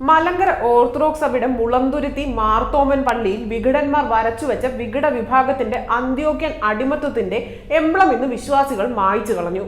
Malankara orthodox സഭയുടെ മുളന്തുരുത്തി മാർത്തോമൻ പള്ളിയിൽ വിഘടന്മാർ വരച്ചുവെച്ച വിഘട വിഭാഗത്തിന്റെ അന്ത്യോക്യൻ അടിമത്വത്തിന്റെ എംബ്ലം ഇന്ന് വിശ്വാസികൾ മായിച്ചു കളഞ്ഞു.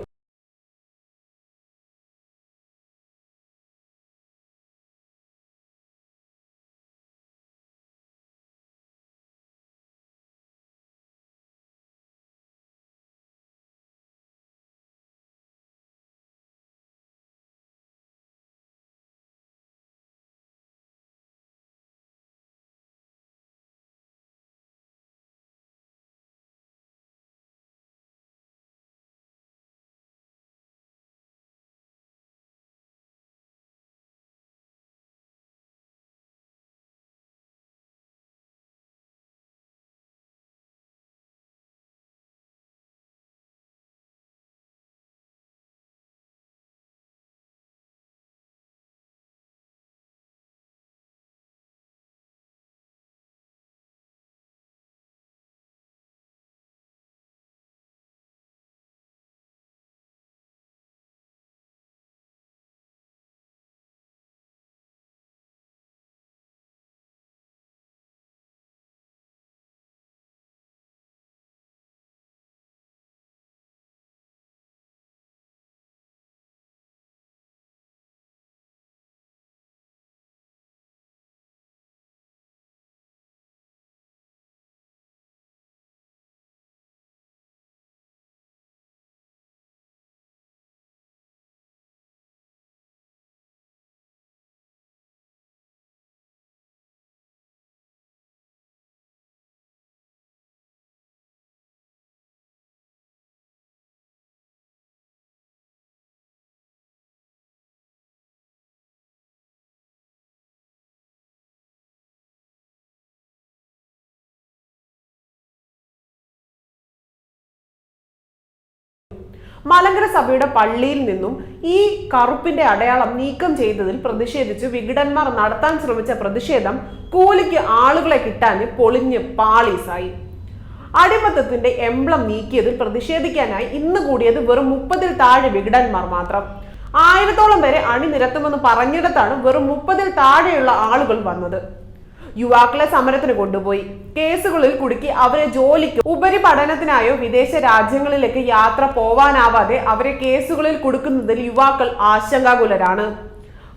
മലങ്കര സഭയുടെ പള്ളിയിൽ നിന്നും ഈ കറുപ്പിന്റെ അടയാളം നീക്കം ചെയ്തതിൽ പ്രതിഷേധിച്ച് വിഘടന്മാർ നടത്താൻ ശ്രമിച്ച പ്രതിഷേധം കൂലിക്ക് ആളുകളെ കിട്ടാന് പൊളിഞ്ഞ് പാളീസായി. അടിമത്തത്തിന്റെ എംബ്ലം നീക്കിയതിൽ പ്രതിഷേധിക്കാനായി ഇന്ന് കൂടിയത് വെറും മുപ്പതിൽ താഴെ വിഘടന്മാർ മാത്രം. ആയിരത്തോളം പേരെ അണിനിരത്തുമെന്ന് പറഞ്ഞിടത്താണ് വെറും മുപ്പതിൽ താഴെയുള്ള ആളുകൾ വന്നത്. യുവാക്കളെ സമരത്തിന് കൊണ്ടുപോയി. കേസുകളിൽ കുടുക്കി അവരെ ജോലിക്ക് ഉപരിപഠനത്തിനായോ വിദേശ രാജ്യങ്ങളിലേക്ക് യാത്ര പോവാനാവാതെ അവരെ കേസുകളിൽ കൊടുക്കുന്നതിൽ യുവാക്കൾ ആശങ്കാകുലരാണ്.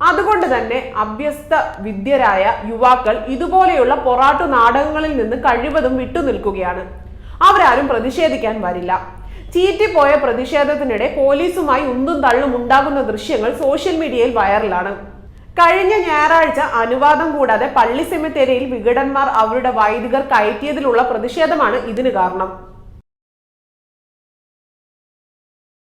അതുകൊണ്ട് തന്നെ അഭ്യസ്ത വിദ്യരായ യുവാക്കൾ ഇതുപോലെയുള്ള പൊറാട്ടു നാടകങ്ങളിൽ നിന്ന് കഴിവതും വിട്ടുനിൽക്കുകയാണ് അവരാരും പ്രതിഷേധിക്കാൻ വരില്ല. ചീറ്റിപ്പോയ പ്രതിഷേധത്തിനിടെ പോലീസുമായി ഉന്തും തള്ളും ഉണ്ടാകുന്ന ദൃശ്യങ്ങൾ സോഷ്യൽ മീഡിയയിൽ വൈറലാണ്. കഴിഞ്ഞ ഞായറാഴ്ച അനുവാദം കൂടാതെ പള്ളി സെമിത്തേരിയിൽ വിഘടന്മാർ അവരുടെ വൈദികർ കയറ്റിയതിലുള്ള പ്രതിഷേധമാണ് ഇതിന് കാരണം.